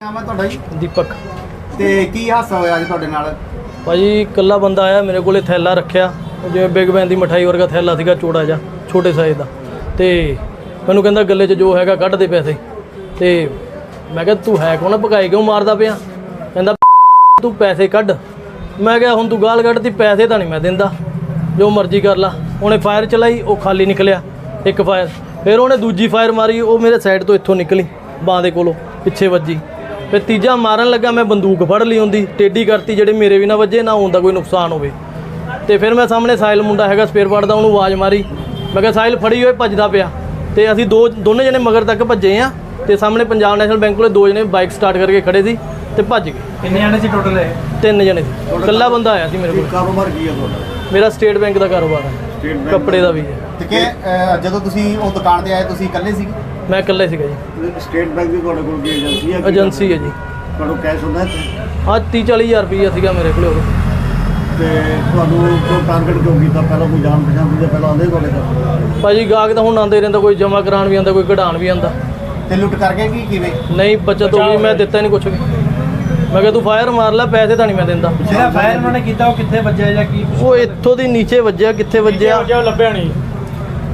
ਤੁਹਾਡਾ ਜੀ? ਦੀਪਕ। ਤੇ ਕੀ ਹਾਦਸਾ ਹੋਇਆ ਅੱਜ ਤੁਹਾਡੇ ਨਾਲ? ਭਾਜੀ ਇਕੱਲਾ ਬੰਦਾ ਆਇਆ ਮੇਰੇ ਕੋਲੇ ਥੈਲਾ ਰੱਖਿਆ। ਜਿਵੇਂ ਬਿਗ ਬੈਨ ਦੀ ਮਠਾਈ ਵਰਗਾ ਥੈਲਾ ਸੀਗਾ ਚੋੜਾ ਜਿਹਾ ਛੋਟੇ ਸਾਈਜ਼ ਦਾ। ਤੇ ਮੈਨੂੰ ਕਹਿੰਦਾ ਗੱਲੇ 'ਚ ਜੋ ਹੈਗਾ ਕੱਢ ਦੇ ਪੈਸੇ। ਤੇ ਮੈਂ ਕਿਹਾ ਤੂੰ ਹੈ ਕੌਣ ਆ? ਭਕਾਈ ਕਿਉਂ ਮਾਰਦਾ ਪਿਆ? ਕਹਿੰਦਾ ਤੂੰ ਪੈਸੇ ਕੱਢ। ਮੈਂ ਕਿਹਾ ਹੁਣ ਤੂੰ ਗਾਲ ਕੱਢਤੀ ਪੈਸੇ ਤਾਂ ਨਹੀਂ ਮੈਂ ਦਿੰਦਾ। ਜੋ ਮਰਜ਼ੀ ਕਰ ਲਾ। ਉਹਨੇ ਫਾਇਰ ਚਲਾਈ ਉਹ ਖਾਲੀ ਨਿਕਲਿਆ ਇੱਕ ਫਾਇਰ ਫਿਰ ਉਹਨੇ ਦੂਜੀ ਫਾਇਰ ਮਾਰੀ ਉਹ ਮੇਰੇ ਸਾਈਡ ਤੋਂ ਇੱਥੋਂ ਨਿਕਲੀ ਬਾਹ ਦੇ ਕੋਲੋਂ ਪਿੱਛੇ ਵੱਜੀ। ਫਿਰ ਤੀਜਾ ਮਾਰਨ ਲੱਗਾ ਮੈਂ ਬੰਦੂਕ ਫੜ ਲਈ ਹੁੰਦੀ ਟੇਢੀ ਕਰਤੀ ਜਿਹੜੇ ਮੇਰੇ ਵੀ ਨਾ ਵੱਜੇ ਨਾ ਹੁੰਦਾ ਕੋਈ ਨੁਕਸਾਨ ਹੋਵੇ। ਤੇ ਫਿਰ ਮੈਂ ਸਾਹਮਣੇ ਸਾਹਿਲ ਮੁੰਡਾ ਹੈਗਾ ਸਪੇਅਰ ਪਾਰਟ ਦਾ ਉਹਨੂੰ ਆਵਾਜ਼ ਮਾਰੀ। ਮੈਂ ਕਿਹਾ ਸਾਹਿਲ ਫੜੀ ਹੋਏ ਭੱਜਦਾ ਪਿਆ। ਤੇ ਅਸੀਂ ਦੋ ਦੋਨੇ ਜਣੇ ਮਗਰ ਤੱਕ ਭੱਜੇ ਆ ਤੇ ਸਾਹਮਣੇ ਪੰਜਾਬ ਨੈਸ਼ਨਲ ਬੈਂਕ ਕੋਲੇ ਦੋ ਜਣੇ ਬਾਈਕ ਸਟਾਰਟ ਕਰਕੇ ਖੜੇ ਸੀ ਤੇ ਭੱਜ ਗਏ। ਕਿੰਨੇ ਜਾਣੇ ਸੀ ਟੋਟਲ ਇਹ? ਤਿੰਨ ਜਣੇ ਸੀ। ਇਕੱਲਾ ਬੰਦਾ ਆਇਆ ਸੀ ਮੇਰੇ ਕੋਲ। ਕਾਰੋਬਾਰ ਕੀ ਹੈ ਤੁਹਾਡਾ? ਮੇਰਾ ਸਟੇਟ ਬੈਂਕ ਦਾ ਕਾਰੋਬਾਰ ਹੈ ਕੱਪੜੇ ਦਾ। ਵੀ ਹੈ ਤੇ ਜਦੋਂ ਤੁਸੀਂ ਉਹ ਦੁਕਾਨ ਤੇ ਆਏ ਤੁਸੀਂ ਇਕੱਲੇ ਸੀ ਮੈਂ ਇਕੱਲੇ ਸੀਗਾ ਜੀ। ਸਟੇਟ ਬੈਂਕ ਦੀ ਤੁਹਾਡੇ ਕੋਲ ਕੀ ਏਜੰਸੀ ਹੈ ਏਜੰਸੀ ਹੈ ਜੀ। ਤੁਹਾਨੂੰ ਕੈਸ਼ ਹੁੰਦਾ ਹੈ ਹਾਂ 30 40 ਹਜ਼ਾਰ ਰੁਪਈਆ ਸੀਗਾ ਮੇਰੇ ਕੋਲ ਉਦੋਂ ਤੇ ਤੁਹਾਨੂੰ ਕਿਉਂ ਟਾਰਗੇਟ ਕਿਉਂ ਕੀਤਾ? ਪਹਿਲਾਂ ਕੋਈ ਜਾਣ ਪਛਾਣ ਦੀ ਪਹਿਲਾਂ ਆਉਂਦੇ ਤੁਹਾਡੇ ਕੋਲ ਭਾਜੀ ਗਾਹਕ ਤਾਂ ਹੁਣ ਆਉਂਦੇ ਰਹਿੰਦਾ ਕੋਈ ਜਮਾ ਕਰਾਉਣ ਵੀ ਆਉਂਦਾ ਕੋਈ ਕਢਾਉਣ ਵੀ ਆਉਂਦਾ। ਤੇ ਲੁੱਟ ਕਰਕੇ ਕੀ ਕਿਵੇਂ? ਨਹੀਂ ਬੱਚਤ ਹੋ ਗਈ ਮੈਂ ਦਿੱਤਾ ਨਹੀਂ ਕੁਛ ਵੀ। ਮੈਂ ਕਿਹਾ ਤੂੰ ਫਾਇਰ ਮਾਰ ਲੈ ਪੈਸੇ ਤਾਂ ਨਹੀਂ ਮੈਂ ਦਿੰਦਾ। ਜਿਹੜਾ ਫਾਇਰ ਉਹਨਾਂ ਨੇ ਕੀਤਾ ਉਹ ਕਿੱਥੇ ਵੱਜਿਆ ਜਾਂ ਕੀ? ਉਹ ਇੱਥੋਂ ਦੀ ਨੀਚੇ ਵੱਜਿਆ ਕਿੱਥੇ ਵੱਜਿਆ? ਉਹ ਲੱਭਿਆ ਨਹੀਂ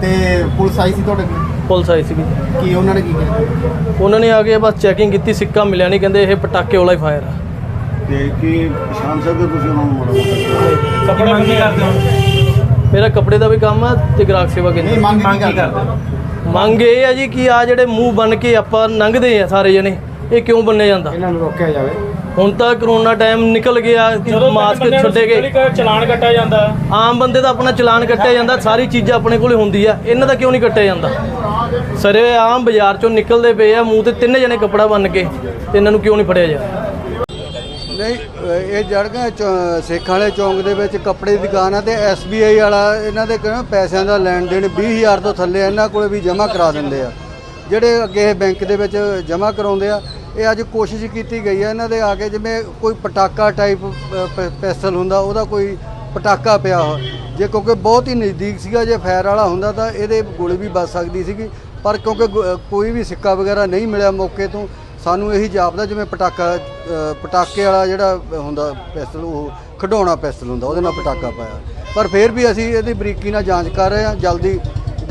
ਤੇ ਪੁਲਿਸ ਆਈ ਸੀ ਤੁਹਾਡੇ ਕੋਲ? ਪੁਲਿਸ ਆਈ ਸੀਗੀ। ਕੀ ਉਹਨਾਂ ਨੇ ਕੀ ਕੀਤਾ ਉਹਨਾਂ ਨੇ ਆ ਕੇ ਬਸ ਚੈਕਿੰਗ ਕੀਤੀ ਸਿੱਕਾ ਮਿਲਿਆ ਨਹੀਂ ਕਹਿੰਦੇ ਇਹ ਪਟਾਕੇ ਵਾਲਾ ਹੀ ਫਾਇਰ ਆ। ਤੇ ਕੀ ਪਛਾਣ ਸਕਦੇ ਤੁਸੀਂ ਉਹਨਾਂ ਨੂੰ ਮਾੜਾ ਮੋਟਾ? ਕੱਪੜਾ ਮੰਗੀ ਕਰਦੇ ਹੋ? ਮੇਰਾ ਕੱਪੜੇ ਦਾ ਵੀ ਕੰਮ ਆ ਤੇ ਗ੍ਰਾਹਕ ਸੇਵਾ ਨਹੀਂ ਕੇਂਦਰ। ਮੰਗ ਮੰਗ ਕੀ ਕੀ ਕਰਦੇ? ਮੰਗ ਇਹ ਆ ਜੀ ਕਿ ਆ ਜਿਹੜੇ ਮੂੰਹ ਬਨ ਕੇ ਆਪਾਂ ਲੰਘਦੇ ਆ ਸਾਰੇ ਜਣੇ ਇਹ ਕਿਉਂ ਬੰਨੇ ਜਾਂਦਾ? ਇਹਨਾਂ ਨੂੰ ਰੋਕਿਆ ਜਾਵੇ। ਹੁਣ ਤਾਂ ਕਰੋਨਾ ਟਾਈਮ ਨਿਕਲ ਗਿਆ ਮਾਸਕ ਛੱਡੇ ਗਏ। ਚਲਾਨ ਕੱਟਿਆ ਜਾਂਦਾ। ਆਮ ਬੰਦੇ ਦਾ ਆਪਣਾ ਚਲਾਨ ਕੱਟਿਆ ਜਾਂਦਾ ਸਾਰੀ ਚੀਜ਼ਾਂ ਆਪਣੇ ਕੋਲੇ ਹੁੰਦੀ ਆ ਇਹਨਾਂ ਦਾ ਕਿਉਂ ਨਹੀਂ ਕੱਟਿਆ ਜਾਂਦਾ? ਸਰੇ ਆਮ ਬਾਜ਼ਾਰ ਚੋਂ ਨਿਕਲਦੇ ਪਏ ਆ ਮੂੰਹ ਤੇ ਤਿੰਨ ਜਣੇ ਕੱਪੜਾ ਬੰਨ ਕੇ ਤੇ ਇਹਨਾਂ ਨੂੰ ਕਿਉਂ ਨਹੀਂ ਫੜਿਆ ਜਾ ਨਹੀਂ ਇਹ ਜੜਗਾ ਸੇਖਾਂ ਵਾਲੇ ਚੌਂਕ ਦੇ ਵਿੱਚ ਕੱਪੜੇ ਦੀ ਦੁਕਾਨ ਆ ਤੇ SBI ਵਾਲਾ ਇਹਨਾਂ ਦੇ ਕਹਿੰਦਾ ਪੈਸਿਆਂ ਦਾ ਲੈਣ ਦੇਣ 20000 ਤੋਂ ਥੱਲੇ ਇਹਨਾਂ ਕੋਲੇ ਵੀ ਜਮ੍ਹਾਂ ਕਰਾ ਦਿੰਦੇ ਆ। ਜਿਹੜੇ ਅੱਗੇ ਇਹ ਬੈਂਕ ਦੇ ਵਿੱਚ ਜਮ੍ਹਾਂ ਕਰਾਉਂਦੇ ਆ ਇਹ ਅੱਜ ਕੋਸ਼ਿਸ਼ ਕੀਤੀ ਗਈ ਹੈ ਇਹਨਾਂ ਦੇ ਆ ਕੇ ਜਿਵੇਂ ਕੋਈ ਪਟਾਕਾ ਟਾਈਪ ਪੈਸਲ ਹੁੰਦਾ, ਉਹਦਾ ਕੋਈ ਪਟਾਕਾ ਪਿਆ ਹੋ ਜੇ ਕਿਉਂਕਿ ਬਹੁਤ ਹੀ ਨਜ਼ਦੀਕ ਸੀਗਾ, ਜੇ ਫਾਇਰ ਵਾਲਾ ਹੁੰਦਾ ਤਾਂ ਇਹਦੇ ਗੋਲੀ ਵੀ ਵੱਜ ਸਕਦੀ ਸੀਗੀ। ਪਰ ਕਿਉਂਕਿ ਗੋ- ਕੋਈ ਵੀ ਸਿੱਕਾ ਵਗੈਰਾ ਨਹੀਂ ਮਿਲਿਆ ਮੌਕੇ ਤੋਂ, ਸਾਨੂੰ ਇਹੀ ਜਾਪਦਾ ਜਿਵੇਂ ਪਟਾਕਾ ਪਟਾਕੇ ਵਾਲਾ ਜਿਹੜਾ ਹੁੰਦਾ ਪਿਸਤਲ ਉਹ ਖਡਾਉਣਾ ਪਿਸਤਲ ਹੁੰਦਾ, ਉਹਦੇ ਨਾਲ ਪਟਾਕਾ ਪਾਇਆ। ਪਰ ਫਿਰ ਵੀ ਅਸੀਂ ਇਹਦੀ ਬਰੀਕੀ ਨਾਲ ਜਾਂਚ ਕਰ ਰਹੇ ਹਾਂ, ਜਲਦੀ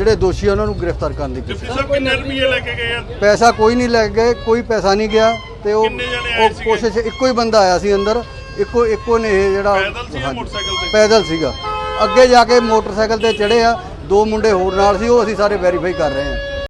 ਜਿਹੜੇ ਦੋਸ਼ੀ ਆ ਉਹਨਾਂ ਨੂੰ ਗ੍ਰਿਫਤਾਰ ਕਰਨ ਦੀ ਕੋਸ਼ਿਸ਼। ਸਭ ਕਿੰਨੇ ਰੁਪਏ ਲੈ ਕੇ ਗਏ ਆ? ਪੈਸਾ ਕੋਈ ਨਹੀਂ ਲੈ ਗਏ ਕੋਈ ਪੈਸਾ ਨਹੀਂ ਗਿਆ ਤੇ ਉਹ ਕਿੰਨੇ ਜਣੇ ਆਏ ਉਹ ਕੋਸ਼ਿਸ਼ ਇੱਕੋ ਹੀ ਬੰਦਾ ਆਇਆ ਸੀ ਅੰਦਰ ਇੱਕੋ ਇੱਕੋ ਨੇ ਇਹ ਜਿਹੜਾ ਪੈਦਲ ਸੀ ਜਾਂ ਹਾਂਜੀ, ਮੋਟਰਸਾਈਕਲ ਤੇ? ਪੈਦਲ ਸੀਗਾ। ਅੱਗੇ ਜਾ ਕੇ ਮੋਟਰਸਾਈਕਲ ਤੇ ਚੜੇ ਆ ਦੋ ਮੁੰਡੇ ਹੋਰ ਨਾਲ ਸੀ ਉਹ ਅਸੀਂ ਸਾਰੇ ਵੈਰੀਫਾਈ ਕਰ ਰਹੇ ਹਾਂ।